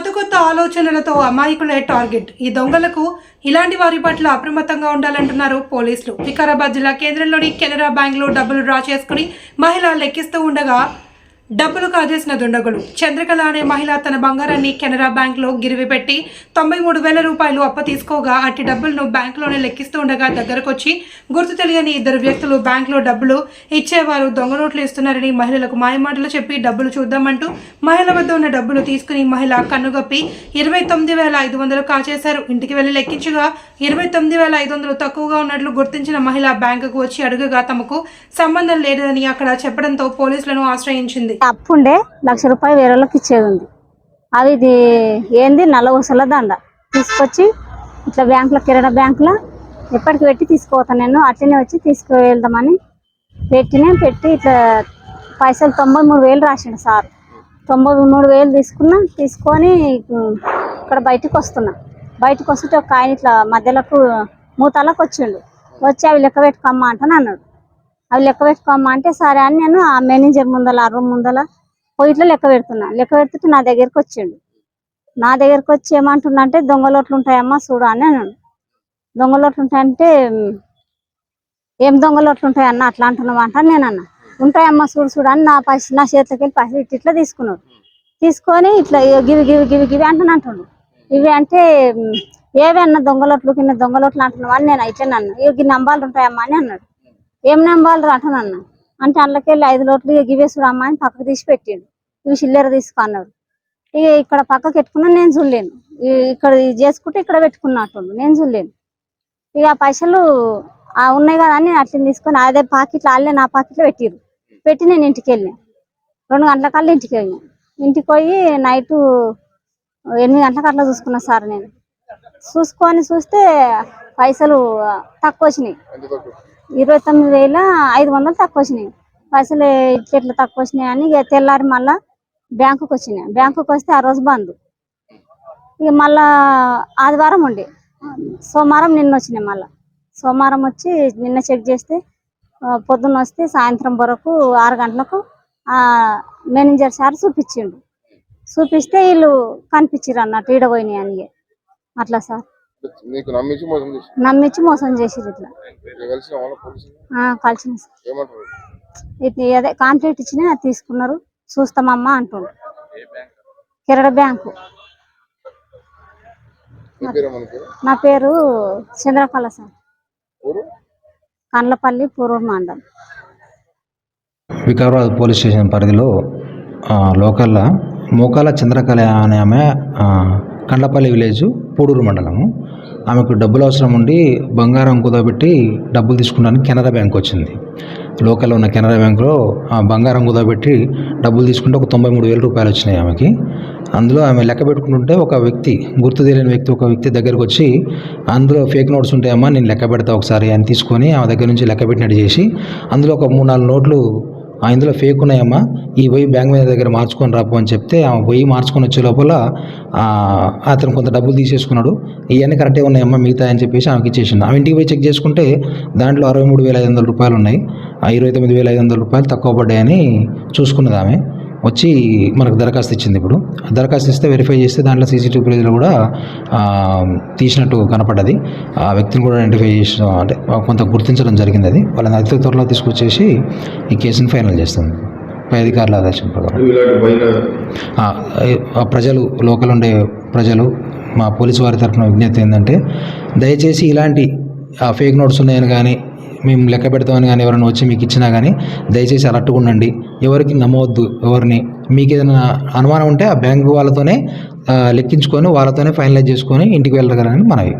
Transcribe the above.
కొత్త కొత్త ఆలోచనలతో అమాయకులే టార్గెట్. ఈ దొంగలకు ఇలాంటి వారి పట్ల అప్రమత్తంగా ఉండాలంటున్నారు పోలీసులు. వికారాబాద్ జిల్లా కేంద్రంలోని కెనరా బ్యాంక్లో డబ్బులు డ్రా చేసుకుని మహిళ లెక్కిస్తూ ఉండగా డబ్బులు కాజేసిన దుండగులు. చంద్రకళ అనే మహిళ తన బంగారాన్ని కెనరా బ్యాంక్లో గిరివి పెట్టి తొంభై మూడు వేల రూపాయలు అప్పు తీసుకోగా అట్టి డబ్బులను బ్యాంకులోనే లెక్కిస్తూ ఉండగా దగ్గరకొచ్చి గుర్తు తెలియని ఇద్దరు వ్యక్తులు బ్యాంకులో డబ్బులు ఇచ్చేవారు దొంగ నోట్లు ఇస్తున్నారని మహిళలకు మాయమాటలు చెప్పి డబ్బులు చూద్దామంటూ మహిళ వద్ద ఉన్న డబ్బులు తీసుకుని మహిళ కన్నుగప్పి ఇరవై తొమ్మిది వేల ఐదు వందలు కాచేశారు ఇంటికి వెళ్ళి లెక్కించగా ఇరవై తొమ్మిది వేల ఐదు వందలు తక్కువగా ఉన్నట్లు గుర్తించిన మహిళ బ్యాంకుకు వచ్చి అడుగగా తమకు సంబంధం లేదని అక్కడ చెప్పడంతో పోలీసులను ఆశ్రయించింది. అప్పు ఉండే లక్ష రూపాయలు వేరే వాళ్ళకి ఇచ్చేది ఉంది అవి ఇది ఏంది? నల్ల ఊసల దండ. తీసుకొచ్చి ఇట్లా బ్యాంకులో కిరాణా బ్యాంకులో ఎప్పటికి పెట్టి తీసుకుపోతాను నేను. అట్లనే వచ్చి తీసుకువెళ్దామని పెట్టినే పెట్టి ఇట్లా పైసలు తొంభై మూడు వేలు రాసిండు సార్. తొంభై మూడు వేలు తీసుకున్నా తీసుకొని ఇక్కడ బయటకు వస్తున్నా. బయటకు వస్తుంటే ఒక ఆయన ఇట్లా మధ్యలోకి మూతలకు వచ్చిండు. వచ్చి అవి లెక్క పెట్టుకోమ్మా అంటాను అన్నాడు. అవి లెక్క పెట్టుకోమ్మా అంటే సరే అని నేను ఆ మేనేజర్ ముందల ఆ రూమ్ ముందల పోయి ఇట్లా లెక్క పెడుతున్నా. లెక్క పెడుతుంటే నా దగ్గరికి వచ్చిండు. నా దగ్గరికి వచ్చి ఏమంటున్నా అంటే దొంగలోట్లు ఉంటాయమ్మా చూడు అని అన్నాడు. దొంగలోట్లు ఉంటాయంటే ఏం దొంగలోట్లు ఉంటాయి అన్న అట్లా అంటున్నావు అంట నేను అన్న. ఉంటాయమ్మా చూడు చూడు అని నా పసి నా చేతిలోకి వెళ్ళి పసి ఇట్లా ఇట్లా తీసుకున్నాడు. తీసుకొని ఇట్లా గివి గివి గివి గివి అంటాను అంటుండు. ఇవి అంటే "ఉమ్, అన్న దొంగలోట్లు కింద దొంగలోట్లు అంటున్నావు అని నేను ఇట్లా నన్ను ఇవి గి నంబాలు ఉంటాయమ్మా అని అన్నాడు. ఏం నమ్మాలి రాటనన్న అంటే అందులోకెళ్ళి ఐదు లోట్లు ఇక గివేసుడు అమ్మ అని పక్కకు తీసి పెట్టిండు. ఇవి చిల్లర తీసుకో అన్నాడు. ఇక ఇక్కడ పక్కకు పెట్టుకున్నా నేను చూడలేను. ఇక్కడ ఇది చేసుకుంటే ఇక్కడ పెట్టుకున్నట్టు నేను చూడలేను. ఇక ఆ పైసలు ఆ ఉన్నాయి కదా అని అట్లా తీసుకొని అదే పాకెట్లో వాళ్ళే నా పాకెట్లో పెట్టిరు పెట్టి నేను ఇంటికి వెళ్ళిన రెండు గంటల కల్లా ఇంటికి వెళ్ళాను ఇంటికి పోయి నైట్ ఎనిమిది గంటలకు అట్లా చూసుకున్నా సార్ నేను. చూసుకొని చూస్తే పైసలు తక్కువ వచ్చినాయి. ఇరవై తొమ్మిది వేల ఐదు వందలు తక్కువ వచ్చినాయి పైసలు ఇట్లా తక్కువ వచ్చినాయి అని ఇక తెల్లారి మళ్ళా బ్యాంకుకి వచ్చినాయి బ్యాంకుకి వస్తే ఆ రోజు బంద్. ఇక మళ్ళా ఆదివారం ఉండే. సోమవారం నిన్న వచ్చినాయి మళ్ళా. సోమవారం వచ్చి నిన్న చెక్ చేస్తే పొద్దున్న వస్తే సాయంత్రం వరకు ఆరు గంటలకు ఆ మేనేజర్ సార్ చూపించిండు. చూపిస్తే వీళ్ళు కనిపించారు అన్నట్టు ఈడ పోయినాయి అని అట్లా సార్. నీకు నమ్మించి మోసం చేసి నమ్మించి మోసం చేసిరు ఇట్లా. ఇది అదే కాంట్రాక్ట్ ఇచ్చిన అది తీసుకున్నారు. చూస్తామమ్మా అంటుండ్రు కిరడ బ్యాంకు? నీ పేరు మనకి నా పేరు చంద్రకళ సార్. కండ్లపల్లి పూర్వ మండలం. వికారాబాద్ పోలీస్ స్టేషన్ పరిధిలో ఆ, లోకల్లా మోకాల చంద్రకళ అనే ఆమె ఆ, కండ్లపల్లి విలేజ్ కోడూరు మండలము ఆమెకు డబ్బులు అవసరం ఉండి బంగారం కుదబెట్టి డబ్బులు తీసుకోవడానికి కెనరా బ్యాంక్ వచ్చింది. లోకల్లో ఉన్న కెనరా బ్యాంకులో ఆ బంగారం కుదబెట్టి డబ్బులు తీసుకుంటే ఒక తొంభై మూడు వేల రూపాయలు వచ్చినాయి ఆమెకి. అందులో ఆమె లెక్క పెట్టుకుంటుంటే ఒక వ్యక్తి గుర్తు తెలియని వ్యక్తి ఒక వ్యక్తి దగ్గరకు వచ్చి అందులో ఫేక్ నోట్స్ ఉంటాయమ్మా నేను లెక్క పెడతా ఒకసారి అని తీసుకొని ఆమె దగ్గర నుంచి లెక్క పెట్టినట్టు చేసి అందులో ఒక మూడు నాలుగు నోట్లు ఇందులో ఫేక్ ఉన్నాయమ్మా. ఈ పోయి బ్యాంక్ మేనేజర్ దగ్గర మార్చుకొని రాపు అని చెప్తే ఆమె పోయి మార్చుకొని వచ్చే లోపల అతను కొంత డబ్బులు తీసేసుకున్నాడు. ఇవన్నీ కరెక్టే ఉన్నాయమ్మా మిగతా అని చెప్పేసి ఆమెకి ఇచ్చేసింది. ఆమె ఇంటికి పోయి చెక్ చేసుకుంటే దాంట్లో అరవై మూడు వేల ఐదు వందల రూపాయలు ఉన్నాయి. ఆ ఇరవై తొమ్మిది వేల ఐదు వందల రూపాయలు తక్కువ పడ్డాయని చూసుకున్నది ఆమె. వచ్చి మనకు దరఖాస్తు ఇచ్చింది ఇప్పుడు. దరఖాస్తు ఇస్తే వెరిఫై చేస్తే దాంట్లో సీసీటీవీ ఫుటేజ్లో కూడా తీసినట్టు కనపడ్డది. ఆ వ్యక్తిని కూడా ఐడెంటిఫై చేసి అంటే కొంత గుర్తించడం జరిగింది అది. వాళ్ళని అతి త్వరలో తీసుకొచ్చేసి ఈ కేసుని ఫైనల్ చేస్తుంది. పై అధికారుల ఆదేశం ప్రకారం. ప్రజలు లోకల్ ఉండే ప్రజలు మా పోలీసు వారి తరఫున విజ్ఞప్తి ఏంటంటే దయచేసి ఇలాంటి ఆ ఫేక్ నోట్స్ ఉన్నాయని కానీ మేము లెక్క పెడతామని కానీ ఎవరైనా వచ్చి మీకు ఇచ్చినా కానీ దయచేసి అలర్ట్గా ఉండండి. ఎవరికి నమ్మవద్దు ఎవరిని. మీకు ఏదైనా అనుమానం ఉంటే ఆ బ్యాంకు వాళ్ళతోనే లెక్కించుకొని వాళ్ళతోనే ఫైనలైజ్ చేసుకొని ఇంటికి వెళ్ళగలరని మనవి.